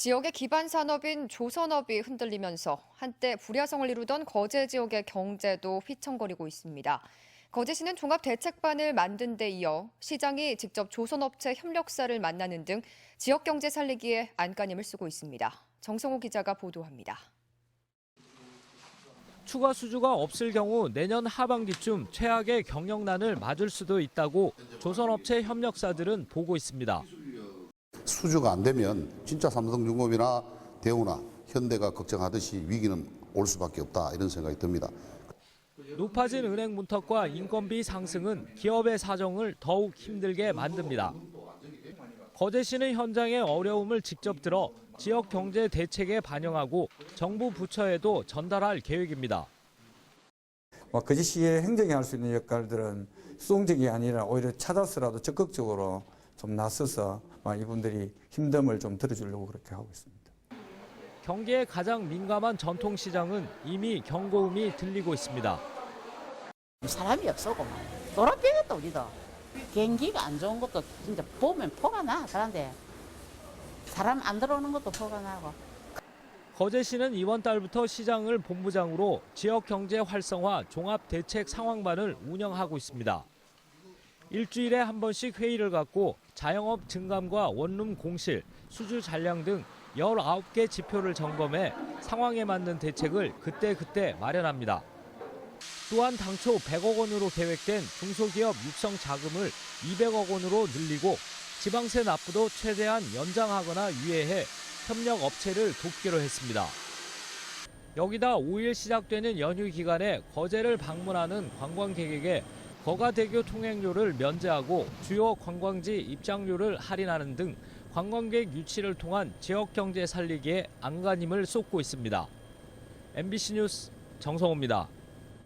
지역의 기반 산업인 조선업이 흔들리면서 한때 불야성을 이루던 거제 지역의 경제도 휘청거리고 있습니다. 거제시는 종합대책반을 만든 데 이어 시장이 직접 조선업체 협력사를 만나는 등 지역 경제 살리기에 안간힘을 쓰고 있습니다. 정성호 기자가 보도합니다. 추가 수주가 없을 경우 내년 하반기쯤 최악의 경영난을 맞을 수도 있다고 조선업체 협력사들은 보고 있습니다. 수주가 안 되면 진짜 삼성중공업이나 대우나 현대가 걱정하듯이 위기는 올 수밖에 없다 이런 생각이 듭니다. 높아진 은행 문턱과 인건비 상승은 기업의 사정을 더욱 힘들게 만듭니다. 거제시는 현장의 어려움을 직접 들어 지역 경제 대책에 반영하고 정부 부처에도 전달할 계획입니다. 뭐 거제시의 행정이 할 수 있는 역할들은 수동적이 아니라 오히려 찾아서라도 적극적으로 좀 나서서 막 이분들이 힘듦을 좀 들어주려고 그렇게 하고 있습니다. 경기에 가장 민감한 전통시장은 이미 경고음이 들리고 있습니다. 사람이 없어고 돌아삐겠다 우리도 경기가 안 좋은 것도 진짜 보면 포가 나 사람들 사람 안 들어오는 것도 포가 나고 거제시는 이번 달부터 시장을 본부장으로 지역 경제 활성화 종합 대책 상황반을 운영하고 있습니다. 일주일에 한 번씩 회의를 갖고 자영업 증감과 원룸 공실, 수주 잔량 등 19개 지표를 점검해 상황에 맞는 대책을 그때그때 마련합니다. 또한 당초 100억 원으로 계획된 중소기업 육성 자금을 200억 원으로 늘리고 지방세 납부도 최대한 연장하거나 유예해 협력 업체를 돕기로 했습니다. 여기다 5일 시작되는 연휴 기간에 거제를 방문하는 관광객에게 거가대교 통행료를 면제하고 주요 관광지 입장료를 할인하는 등 관광객 유치를 통한 지역 경제 살리기에 안간힘을 쏟고 있습니다. MBC 뉴스 정성호입니다.